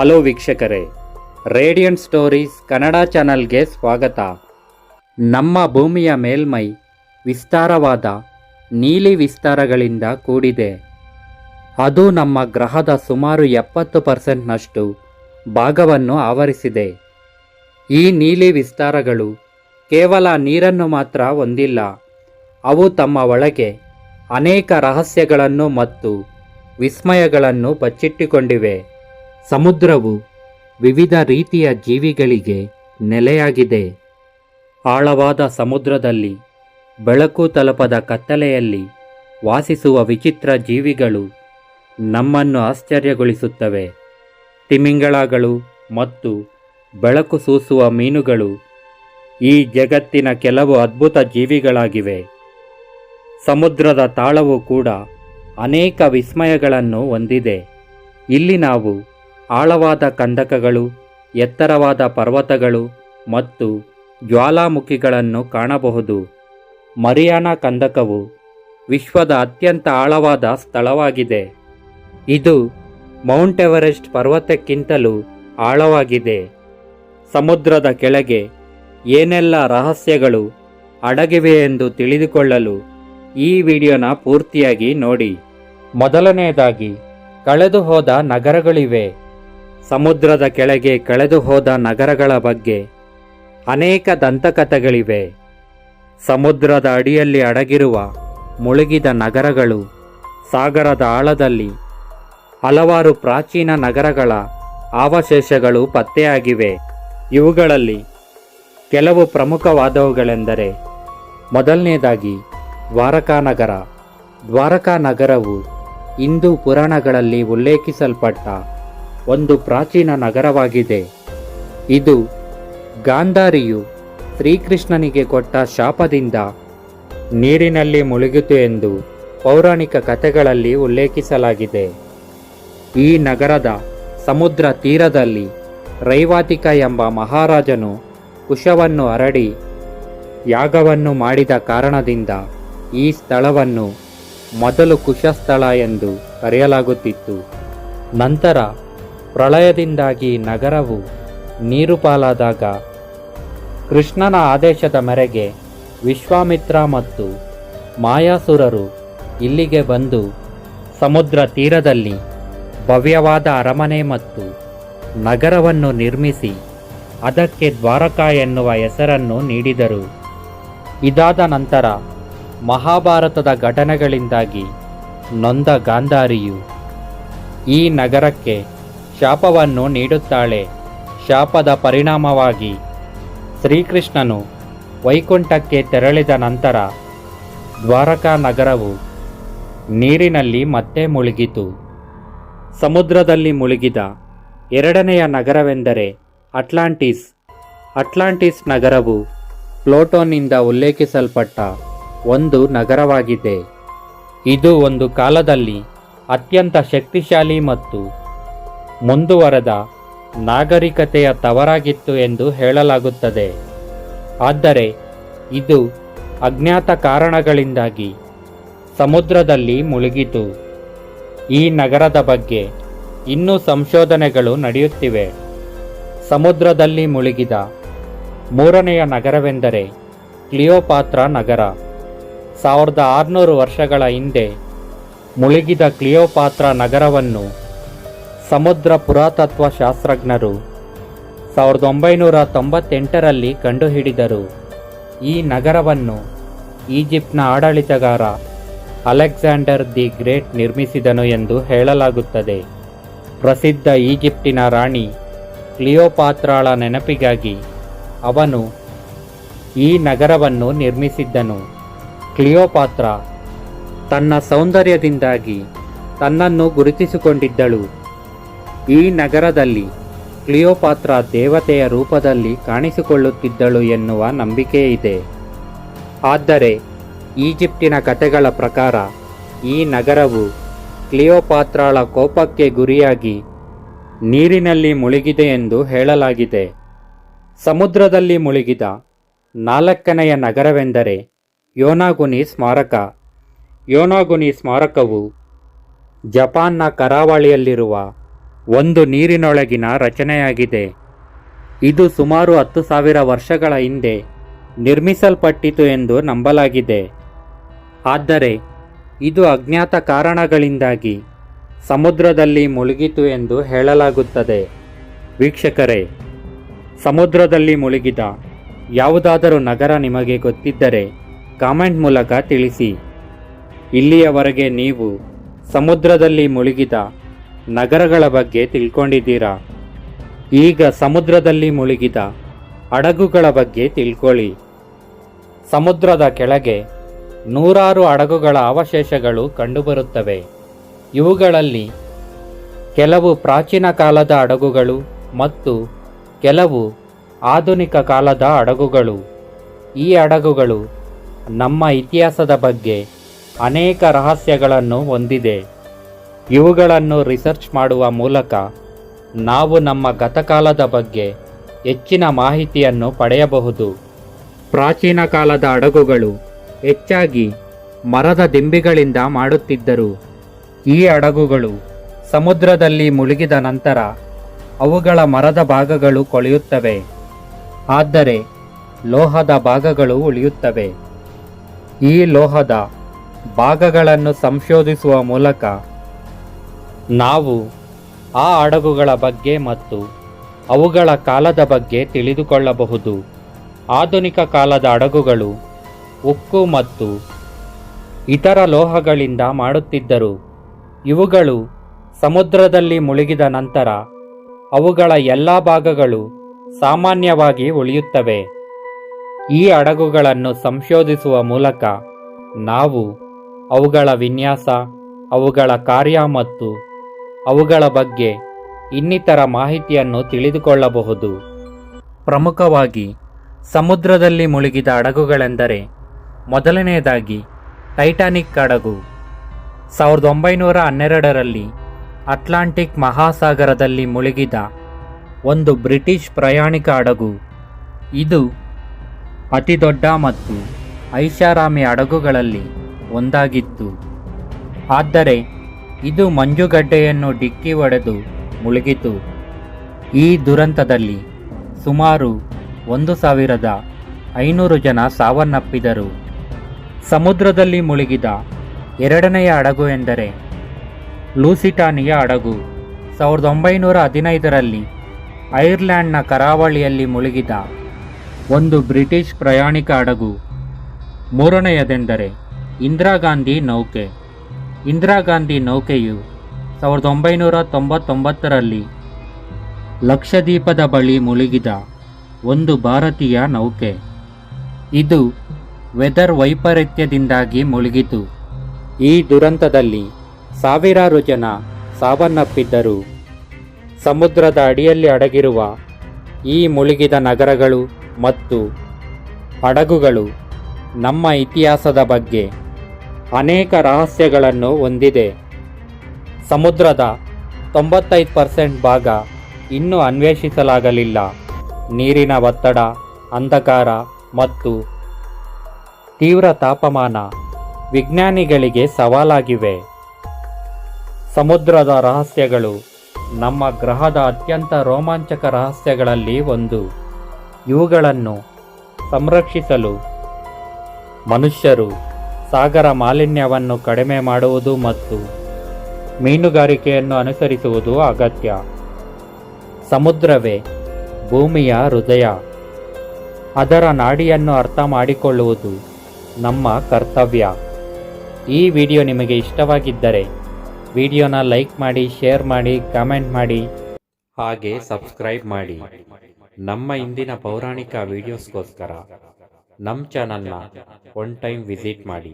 Hello ವೀಕ್ಷಕರೇ, radiant stories Kannada ಚಾನಲ್ಗೆ ಸ್ವಾಗತ. ನಮ್ಮ ಭೂಮಿಯ ಮೇಲ್ಮೈ ವಿಸ್ತಾರವಾದ, ನೀಲಿ ವಿಸ್ತಾರಗಳಿಂದ ಕೂಡಿದೆ. ಅದು ನಮ್ಮ ಗ್ರಹದ ಸುಮಾರು ಎಪ್ಪತ್ತು ಪರ್ಸೆಂಟ್ನಷ್ಟು ಭಾಗವನ್ನು ಆವರಿಸಿದೆ. ಈ ನೀಲಿ ವಿಸ್ತಾರಗಳು ಕೇವಲ ನೀರನ್ನು ಮಾತ್ರ ಹೊಂದಿಲ್ಲ, ಅವು ತಮ್ಮ ಒಳಗೆ ಅನೇಕ ರಹಸ್ಯಗಳನ್ನು ಮತ್ತು ವಿಸ್ಮಯಗಳನ್ನು ಬಚ್ಚಿಟ್ಟುಕೊಂಡಿವೆ ಸಮುದ್ರವು ವಿವಿಧ ರೀತಿಯ ಜೀವಿಗಳಿಗೆ ನೆಲೆಯಾಗಿದೆ. ಆಳವಾದ ಸಮುದ್ರದಲ್ಲಿ, ಬೆಳಕು ತಲುಪದ ಕತ್ತಲೆಯಲ್ಲಿ ವಾಸಿಸುವ ವಿಚಿತ್ರ ಜೀವಿಗಳು ನಮ್ಮನ್ನು ಆಶ್ಚರ್ಯಗೊಳಿಸುತ್ತವೆ. ತಿಮಿಂಗಳಗಳು ಮತ್ತು ಬೆಳಕು ಸೂಸುವ ಮೀನುಗಳು ಈ ಜಗತ್ತಿನ ಕೆಲವು ಅದ್ಭುತ ಜೀವಿಗಳಾಗಿವೆ. ಸಮುದ್ರದ ತಾಳವು ಕೂಡ ಅನೇಕ ವಿಸ್ಮಯಗಳನ್ನು ಹೊಂದಿದೆ. ಇಲ್ಲಿ ನಾವು ಆಳವಾದ ಕಂದಕಗಳು, ಎತ್ತರವಾದ ಪರ್ವತಗಳು ಮತ್ತು ಜ್ವಾಲಾಮುಖಿಗಳನ್ನು ಕಾಣಬಹುದು. ಮರಿಯಾನ ಕಂದಕವು ವಿಶ್ವದ ಅತ್ಯಂತ ಆಳವಾದ ಸ್ಥಳವಾಗಿದೆ. ಇದು ಮೌಂಟ್ ಎವರೆಸ್ಟ್ ಪರ್ವತಕ್ಕಿಂತಲೂ ಆಳವಾಗಿದೆ. ಸಮುದ್ರದ ಕೆಳಗೆ ಏನೆಲ್ಲ ರಹಸ್ಯಗಳು ಅಡಗಿವೆ ಎಂದು ತಿಳಿದುಕೊಳ್ಳಲು ಈ ವಿಡಿಯೋನ ಪೂರ್ತಿಯಾಗಿ ನೋಡಿ. ಮೊದಲನೆಯದಾಗಿ, ಕಳೆದುಹೋದ ನಗರಗಳಿವೆ. ಸಮುದ್ರದ ಕೆಳಗೆ ಕಳೆದು ಹೋದ ನಗರಗಳ ಬಗ್ಗೆ ಅನೇಕ ದಂತಕಥೆಗಳಿವೆ. ಸಮುದ್ರದ ಅಡಿಯಲ್ಲಿ ಅಡಗಿರುವ ಮುಳುಗಿದ ನಗರಗಳು ಸಾಗರದ ಆಳದಲ್ಲಿ ಹಲವಾರು ಪ್ರಾಚೀನ ನಗರಗಳ ಅವಶೇಷಗಳು ಪತ್ತೆಯಾಗಿವೆ. ಇವುಗಳಲ್ಲಿ ಕೆಲವು ಪ್ರಮುಖವಾದವುಗಳೆಂದರೆ ಮೊದಲನೇದಾಗಿ ದ್ವಾರಕಾನಗರ. ದ್ವಾರಕಾ ನಗರವು ಹಿಂದೂ ಪುರಾಣಗಳಲ್ಲಿ ಉಲ್ಲೇಖಿಸಲ್ಪಟ್ಟ ಒಂದು ಪ್ರಾಚೀನ ನಗರವಾಗಿದೆ. ಇದು ಗಾಂಧಾರಿಯು ಶ್ರೀಕೃಷ್ಣನಿಗೆ ಕೊಟ್ಟ ಶಾಪದಿಂದ ನೀರಿನಲ್ಲಿ ಮುಳುಗಿತು ಎಂದು ಪೌರಾಣಿಕ ಕಥೆಗಳಲ್ಲಿ ಉಲ್ಲೇಖಿಸಲಾಗಿದೆ. ಈ ನಗರದ ಸಮುದ್ರ ತೀರದಲ್ಲಿ ರೈವಾತಿಕ ಎಂಬ ಮಹಾರಾಜನು ಕುಶವನ್ನು ಹರಡಿ ಯಾಗವನ್ನು ಮಾಡಿದ ಕಾರಣದಿಂದ ಈ ಸ್ಥಳವನ್ನು ಮೊದಲು ಕುಶಸ್ಥಳ ಎಂದು ಕರೆಯಲಾಗುತ್ತಿತ್ತು. ನಂತರ ಪ್ರಳಯದಿಂದಾಗಿ ನಗರವು ನೀರು ಪಾಲಾದಾಗ ಕೃಷ್ಣನ ಆದೇಶದ ಮೇರೆಗೆ ವಿಶ್ವಾಮಿತ್ರ ಮತ್ತು ಮಾಯಾಸುರರು ಇಲ್ಲಿಗೆ ಬಂದು ಸಮುದ್ರ ತೀರದಲ್ಲಿ ಭವ್ಯವಾದ ಅರಮನೆ ಮತ್ತು ನಗರವನ್ನು ನಿರ್ಮಿಸಿ ಅದಕ್ಕೆ ದ್ವಾರಕಾ ಎನ್ನುವ ಹೆಸರನ್ನು ನೀಡಿದರು. ಇದಾದ ನಂತರ ಮಹಾಭಾರತದ ಘಟನೆಗಳಿಂದಾಗಿ ನೊಂದ ಗಾಂಧಾರಿಯು ಈ ನಗರಕ್ಕೆ ಶಾಪವನ್ನು ನೀಡುತ್ತಾಳೆ. ಶಾಪದ ಪರಿಣಾಮವಾಗಿ ಶ್ರೀಕೃಷ್ಣನು ವೈಕುಂಠಕ್ಕೆ ತೆರಳಿದ ನಂತರ ದ್ವಾರಕಾ ನಗರವು ನೀರಿನಲ್ಲಿ ಮತ್ತೆ ಮುಳುಗಿತು. ಸಮುದ್ರದಲ್ಲಿ ಮುಳುಗಿದ ಎರಡನೆಯ ನಗರವೆಂದರೆ ಅಟ್ಲಾಂಟಿಸ್. ಅಟ್ಲಾಂಟಿಸ್ ನಗರವು ಪ್ಲೋಟೋನಿಂದ ಉಲ್ಲೇಖಿಸಲ್ಪಟ್ಟ ಒಂದು ನಗರವಾಗಿದೆ. ಇದು ಒಂದು ಕಾಲದಲ್ಲಿ ಅತ್ಯಂತ ಶಕ್ತಿಶಾಲಿ ಮತ್ತು ಮುಂದುವರೆದ ನಾಗರಿಕತೆಯ ತವರಾಗಿತ್ತು ಎಂದು ಹೇಳಲಾಗುತ್ತದೆ. ಆದರೆ, ಇದು ಅಜ್ಞಾತ ಕಾರಣಗಳಿಂದಾಗಿ ಸಮುದ್ರದಲ್ಲಿ ಮುಳುಗಿತು. ಈ ನಗರದ ಬಗ್ಗೆ ಇನ್ನೂ ಸಂಶೋಧನೆಗಳು ನಡೆಯುತ್ತಿವೆ. ಸಮುದ್ರದಲ್ಲಿ ಮುಳುಗಿದ ಮೂರನೆಯ ನಗರವೆಂದರೆ ಕ್ಲಿಯೋಪಾತ್ರ ನಗರ. ಸಾವಿರದ ಆರುನೂರು ವರ್ಷಗಳ ಹಿಂದೆ ಮುಳುಗಿದ ಕ್ಲಿಯೋಪಾತ್ರ ನಗರವನ್ನು ಸಮುದ್ರ ಪುರಾತತ್ವ ಶಾಸ್ತ್ರಜ್ಞರು. ಸಾವಿರದ ಒಂಬೈನೂರ ತೊಂಬತ್ತೆಂಟರಲ್ಲಿ ಕಂಡುಹಿಡಿದರು. ಈ ನಗರವನ್ನು ಈಜಿಪ್ಟ್ನ ಆಡಳಿತಗಾರ ಅಲೆಕ್ಸಾಂಡರ್ ದಿ ಗ್ರೇಟ್ ನಿರ್ಮಿಸಿದನು ಎಂದು ಹೇಳಲಾಗುತ್ತದೆ. ಪ್ರಸಿದ್ಧ ಈಜಿಪ್ಟಿನ ರಾಣಿ ಕ್ಲಿಯೋಪಾತ್ರಾಳ ನೆನಪಿಗಾಗಿ ಅವನು ಈ ನಗರವನ್ನು ನಿರ್ಮಿಸಿದ್ದನು. ಕ್ಲಿಯೋಪಾತ್ರ ತನ್ನ ಸೌಂದರ್ಯದಿಂದಾಗಿ ತನ್ನನ್ನು ಗುರುತಿಸಿಕೊಂಡಿದ್ದಳು. ಈ ನಗರದಲ್ಲಿ ಕ್ಲಿಯೋಪಾತ್ರ ದೇವತೆಯ ರೂಪದಲ್ಲಿ ಕಾಣಿಸಿಕೊಳ್ಳುತ್ತಿದ್ದಳು ಎನ್ನುವ ನಂಬಿಕೆ ಇದೆ ಆದರೆ ಈಜಿಪ್ಟಿನ ಕಥೆಗಳ ಪ್ರಕಾರ ಈ ನಗರವು ಕ್ಲಿಯೋಪಾತ್ರಾಳ ಕೋಪಕ್ಕೆ ಗುರಿಯಾಗಿ ನೀರಿನಲ್ಲಿ ಮುಳುಗಿದೆ ಎಂದು ಹೇಳಲಾಗಿದೆ. ಸಮುದ್ರದಲ್ಲಿ ಮುಳುಗಿದ ನಾಲ್ಕನೆಯ ನಗರವೆಂದರೆ ಯೋನಾಗುನಿ ಸ್ಮಾರಕ. ಯೋನಾಗುನಿ ಸ್ಮಾರಕವು ಜಪಾನ್ನ ಕರಾವಳಿಯಲ್ಲಿರುವ ಒಂದು ನೀರಿನೊಳಗಿನ ರಚನೆಯಾಗಿದೆ. ಇದು ಸುಮಾರು ಹತ್ತು ಸಾವಿರ ವರ್ಷಗಳ ಹಿಂದೆ ನಿರ್ಮಿಸಲ್ಪಟ್ಟಿತು ಎಂದು ನಂಬಲಾಗಿದೆ. ಆದರೆ, ಇದು ಅಜ್ಞಾತ ಕಾರಣಗಳಿಂದಾಗಿ ಸಮುದ್ರದಲ್ಲಿ ಮುಳುಗಿತು ಎಂದು ಹೇಳಲಾಗುತ್ತದೆ. ವೀಕ್ಷಕರೇ, ಸಮುದ್ರದಲ್ಲಿ ಮುಳುಗಿದ ಯಾವುದಾದರೂ ನಗರ ನಿಮಗೆ ಗೊತ್ತಿದ್ದರೆ ಕಾಮೆಂಟ್ ಮೂಲಕ ತಿಳಿಸಿ. ಇಲ್ಲಿಯವರೆಗೆ ನೀವು ಸಮುದ್ರದಲ್ಲಿ ಮುಳುಗಿದ ನಗರಗಳ ಬಗ್ಗೆ ತಿಳ್ಕೊಂಡಿದ್ದೀರಾ? ಈಗ ಸಮುದ್ರದಲ್ಲಿ ಮುಳುಗಿದ ಹಡಗುಗಳ ಬಗ್ಗೆ ತಿಳ್ಕೊಳ್ಳಿ. ಸಮುದ್ರದ ಕೆಳಗೆ ನೂರಾರು ಹಡಗುಗಳ ಅವಶೇಷಗಳು ಕಂಡುಬರುತ್ತವೆ. ಇವುಗಳಲ್ಲಿ ಕೆಲವು ಪ್ರಾಚೀನ ಕಾಲದ ಹಡಗುಗಳು ಮತ್ತು ಕೆಲವು ಆಧುನಿಕ ಕಾಲದ ಹಡಗುಗಳು. ಈ ಹಡಗುಗಳು ನಮ್ಮ ಇತಿಹಾಸದ ಬಗ್ಗೆ ಅನೇಕ ರಹಸ್ಯಗಳನ್ನು ಹೊಂದಿದೆ. ಇವುಗಳನ್ನು ರಿಸರ್ಚ್ ಮಾಡುವ ಮೂಲಕ ನಾವು ನಮ್ಮ ಗತಕಾಲದ ಬಗ್ಗೆ ಹೆಚ್ಚಿನ ಮಾಹಿತಿಯನ್ನು ಪಡೆಯಬಹುದು. ಪ್ರಾಚೀನ ಕಾಲದ ಹಡಗುಗಳು ಹೆಚ್ಚಾಗಿ ಮರದ ದಿಂಬಿಗಳಿಂದ ಮಾಡುತ್ತಿದ್ದರು. ಈ ಹಡಗುಗಳು ಸಮುದ್ರದಲ್ಲಿ ಮುಳುಗಿದ ನಂತರ ಅವುಗಳ ಮರದ ಭಾಗಗಳು ಕೊಳೆಯುತ್ತವೆ. ಆದರೆ ಲೋಹದ ಭಾಗಗಳು ಉಳಿಯುತ್ತವೆ. ಈ ಲೋಹದ ಭಾಗಗಳನ್ನು ಸಂಶೋಧಿಸುವ ಮೂಲಕ ನಾವು ಆ ಹಡಗುಗಳ ಬಗ್ಗೆ ಮತ್ತು ಅವುಗಳ ಕಾಲದ ಬಗ್ಗೆ ತಿಳಿದುಕೊಳ್ಳಬಹುದು. ಆಧುನಿಕ ಕಾಲದ ಹಡಗುಗಳು ಉಕ್ಕು ಮತ್ತು ಇತರ ಲೋಹಗಳಿಂದ ಮಾಡುತ್ತಿದ್ದರು. ಇವುಗಳು ಸಮುದ್ರದಲ್ಲಿ ಮುಳುಗಿದ ನಂತರ ಅವುಗಳ ಎಲ್ಲ ಭಾಗಗಳು ಸಾಮಾನ್ಯವಾಗಿ ಉಳಿಯುತ್ತವೆ. ಈ ಹಡಗುಗಳನ್ನು ಸಂಶೋಧಿಸುವ ಮೂಲಕ ನಾವು ಅವುಗಳ ವಿನ್ಯಾಸ, ಅವುಗಳ ಕಾರ್ಯ ಮತ್ತು ಅವುಗಳ ಬಗ್ಗೆ ಇನ್ನಿತರ ಮಾಹಿತಿಯನ್ನು ತಿಳಿದುಕೊಳ್ಳಬಹುದು. ಪ್ರಮುಖವಾಗಿ, ಸಮುದ್ರದಲ್ಲಿ ಮುಳುಗಿದ ಹಡಗುಗಳೆಂದರೆ ಮೊದಲನೆಯದಾಗಿ ಟೈಟಾನಿಕ್ ಹಡಗು. ಸಾವಿರದ ಒಂಬೈನೂರ ಹನ್ನೆರಡರಲ್ಲಿ ಅಟ್ಲಾಂಟಿಕ್ ಮಹಾಸಾಗರದಲ್ಲಿ ಮುಳುಗಿದ ಒಂದು ಬ್ರಿಟಿಷ್ ಪ್ರಯಾಣಿಕ ಹಡಗು. ಇದು ಅತಿದೊಡ್ಡ ಮತ್ತು ಐಷಾರಾಮಿ ಹಡಗುಗಳಲ್ಲಿ ಒಂದಾಗಿತ್ತು. ಆದರೆ ಇದು ಮಂಜುಗಡ್ಡೆಯನ್ನು ಡಿಕ್ಕಿ ಒಡೆದು ಮುಳುಗಿತು. ಈ ದುರಂತದಲ್ಲಿ ಸುಮಾರು ಒಂದು ಸಾವಿರದ ಐನೂರು ಜನ ಸಾವನ್ನಪ್ಪಿದರು. ಸಮುದ್ರದಲ್ಲಿ ಮುಳುಗಿದ ಎರಡನೆಯ ಹಡಗು ಎಂದರೆ ಲೂಸಿಟಾನಿಯ ಹಡಗು. ಸಾವಿರದ ಒಂಬೈನೂರ ಹದಿನೈದರಲ್ಲಿ ಐರ್ಲ್ಯಾಂಡ್ನ ಕರಾವಳಿಯಲ್ಲಿ ಮುಳುಗಿದ ಒಂದು ಬ್ರಿಟಿಷ್ ಪ್ರಯಾಣಿಕ ಹಡಗು. ಮೂರನೆಯದೆಂದರೆ ಇಂದಿರಾ ಗಾಂಧಿ ನೌಕೆ. ಇಂದಿರಾ ಗಾಂಧಿ ನೌಕೆಯು ಸಾವಿರದ ಒಂಬೈನೂರ ತೊಂಬತ್ತೊಂಬತ್ತರಲ್ಲಿ ಲಕ್ಷದ್ವೀಪದ ಬಳಿ ಮುಳುಗಿದ ಒಂದು ಭಾರತೀಯ ನೌಕೆ. ಇದು ವೆದರ್ ವೈಪರೀತ್ಯದಿಂದಾಗಿ ಮುಳುಗಿತು. ಈ ದುರಂತದಲ್ಲಿ ಸಾವಿರಾರು ಜನ ಸಾವನ್ನಪ್ಪಿದ್ದರು. ಸಮುದ್ರದ ಅಡಿಯಲ್ಲಿ ಅಡಗಿರುವ ಈ ಮುಳುಗಿದ ನಗರಗಳು ಮತ್ತು ಹಡಗುಗಳು ನಮ್ಮ ಇತಿಹಾಸದ ಬಗ್ಗೆ ಅನೇಕ ರಹಸ್ಯಗಳನ್ನು ಹೊಂದಿದೆ. ಸಮುದ್ರದ ತೊಂಬತ್ತೈದು ಪರ್ಸೆಂಟ್ ಭಾಗ ಇನ್ನೂ ಅನ್ವೇಷಿಸಲಾಗಲಿಲ್ಲ. ನೀರಿನ ಒತ್ತಡ, ಅಂಧಕಾರ ಮತ್ತು ತೀವ್ರ ತಾಪಮಾನ ವಿಜ್ಞಾನಿಗಳಿಗೆ ಸವಾಲಾಗಿವೆ. ಸಮುದ್ರದ ರಹಸ್ಯಗಳು ನಮ್ಮ ಗ್ರಹದ ಅತ್ಯಂತ ರೋಮಾಂಚಕ ರಹಸ್ಯಗಳಲ್ಲಿ ಒಂದು. ಇವುಗಳನ್ನು ಸಂರಕ್ಷಿಸಲು ಮನುಷ್ಯರು ಸಾಗರ ಮಾಲಿನ್ಯವನ್ನು ಕಡಿಮೆ ಮಾಡುವುದು ಮತ್ತು ಮೀನುಗಾರಿಕೆಯನ್ನು ಅನುಸರಿಸುವುದು ಅಗತ್ಯ. ಸಮುದ್ರವೇ, ಭೂಮಿಯ ಹೃದಯ. ಅದರ ನಾಡಿಯನ್ನು ಅರ್ಥ ಮಾಡಿಕೊಳ್ಳುವುದು ನಮ್ಮ ಕರ್ತವ್ಯ. ಈ ವಿಡಿಯೋ ನಿಮಗೆ ಇಷ್ಟವಾಗಿದ್ದರೆ ವಿಡಿಯೋನ ಲೈಕ್ ಮಾಡಿ, ಶೇರ್ ಮಾಡಿ, ಕಾಮೆಂಟ್ ಮಾಡಿ. ಹಾಗೆ ಸಬ್ಸ್ಕ್ರೈಬ್ ಮಾಡಿ. ನಮ್ಮ ಇಂದಿನ ಪೌರಾಣಿಕ ವಿಡಿಯೋಸ್ಗೋಸ್ಕರ. ನಮ್ಮ ಚಾನಲ್ನ ಒನ್ ಟೈಮ್ ವಿಸಿಟ್ ಮಾಡಿ.